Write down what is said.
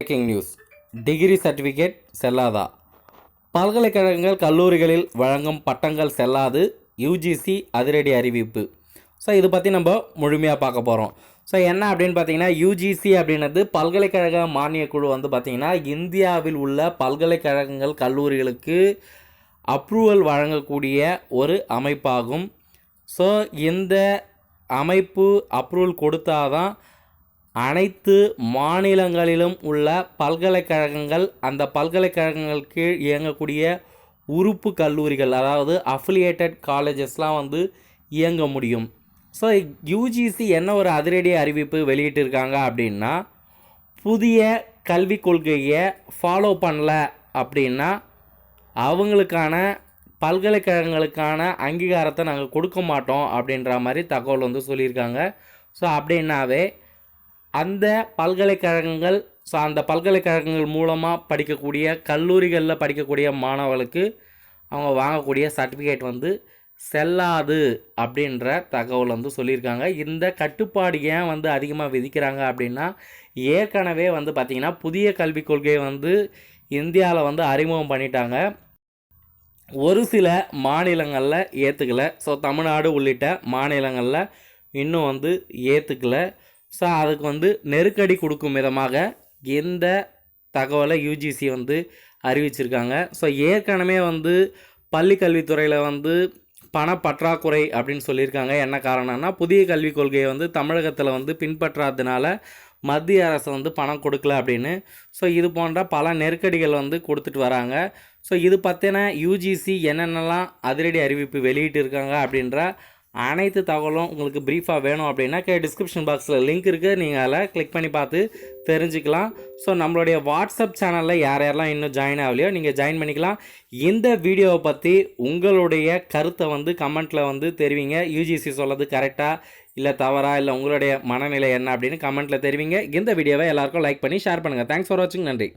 Braking news degree certificate செல்லாதா? பல்கலைக்கழகங்கள் கல்லூரிகளில் வழங்கும் பட்டங்கள் செல்லாது. யூஜிசி அதிரடி அறிவிப்பு. ஸோ இது பற்றி நம்ம முழுமையாக பார்க்க போகிறோம் ஸோ என்ன அப்படின்னு பார்த்தீங்கன்னா யூஜிசி அப்படின்றது பல்கலைக்கழக மானிய குழு வந்து பார்த்திங்கன்னா இந்தியாவில் உள்ள பல்கலைக்கழகங்கள் கல்லூரிகளுக்கு அப்ரூவல் வழங்கக்கூடிய ஒரு அமைப்பாகும். ஸோ இந்த அமைப்பு அப்ரூவல் கொடுத்தாதான் அனைத்து மாநிலங்களிலும் உள்ள பல்கலைக்கழகங்கள் அந்த பல்கலைக்கழகங்கள் கீழ் இயங்கக்கூடிய உறுப்பு கல்லூரிகள் அதாவது அஃபிலியேட்டட் காலேஜஸ்லாம் வந்து இயங்க முடியும். ஸோ யூஜிசி என்ன ஒரு அதிரடி அறிவிப்பு வெளியிட்டிருக்காங்க அப்படின்னா புதிய கல்விக் கொள்கையை ஃபாலோ பண்ணல அப்படின்னா அவங்களுக்கான பல்கலைக்கழகங்களுக்கான அங்கீகாரத்தை நாங்கள் கொடுக்க மாட்டோம் அப்படின்ற மாதிரி தகவல் வந்து சொல்லியிருக்காங்க. ஸோ அப்படின்னாவே அந்த பல்கலைக்கழகங்கள் ஸோ அந்த பல்கலைக்கழகங்கள் மூலமாக படிக்கக்கூடிய கல்லூரிகளில் படிக்கக்கூடிய மாணவர்களுக்கு அவங்க வாங்கக்கூடிய சர்டிஃபிகேட் வந்து செல்லாது அப்படின்ற தகவல் வந்து சொல்லியிருக்காங்க. இந்த கட்டுப்பாடு ஏன் வந்து அதிகமாக விதிக்கிறாங்க அப்படின்னா ஏற்கனவே வந்து பார்த்திங்கன்னா புதிய கல்விக் கொள்கையை வந்து இந்தியாவில் வந்து அறிமுகம் பண்ணிட்டாங்க. ஒரு சில மாநிலங்களில் ஏற்றுக்கலை ஸோ தமிழ்நாடு உள்ளிட்ட மாநிலங்களில் இன்னும் வந்து ஏற்றுக்கல ஸோ அதுக்கு வந்து நெருக்கடி கொடுக்கும் விதமாக எந்த தகவலை யூஜிசி வந்து அறிவிச்சிருக்காங்க. ஸோ ஏற்கனவே வந்து பள்ளி கல்வித்துறையில் வந்து பணப்பற்றாக்குறை அப்படின்னு சொல்லியிருக்காங்க. என்ன காரணம்னா புதிய கல்விக் கொள்கையை வந்து தமிழகத்தில் வந்து பின்பற்றாததுனால மத்திய அரசு வந்து பணம் கொடுக்கல அப்படின்னு. ஸோ இது போன்ற பல நெருக்கடிகள் வந்து கொடுத்துட்டு வராங்க. ஸோ இது பற்றின யூஜிசி என்னென்னலாம் அதிரடி அறிவிப்பு வெளியிட்டு இருக்காங்க அப்படின்ற அனைத்து தகவலும் உங்களுக்கு ப்ரீஃபாக வேணும் அப்படின்னா கே டிஸ்கிரிப்ஷன் பாக்ஸில் லிங்க் இருக்குது நீங்கள் அதில் கிளிக் பண்ணி பார்த்து தெரிஞ்சுக்கலாம். ஸோ நம்மளுடைய வாட்ஸ்அப் சேனலில் யார் யாரெல்லாம் இன்னும் ஜாயின் ஆகலையோ நீங்கள் ஜாயின் பண்ணிக்கலாம். இந்த வீடியோவை பற்றி உங்களுடைய கருத்தை வந்து கமெண்ட்டில் வந்து தெரிவிங்க. யூஜிசி சொல்லது கரெக்டாக இல்லை தவறா இல்லை உங்களுடைய மனநிலை என்ன அப்படின்னு கமெண்ட்டில் தெரிவிங்க. இந்த வீடியோவை எல்லாருக்கும் லைக் பண்ணி ஷேர் பண்ணுங்கள் தேங்க்ஸ் ஃபார் வாட்சிங் நன்றி.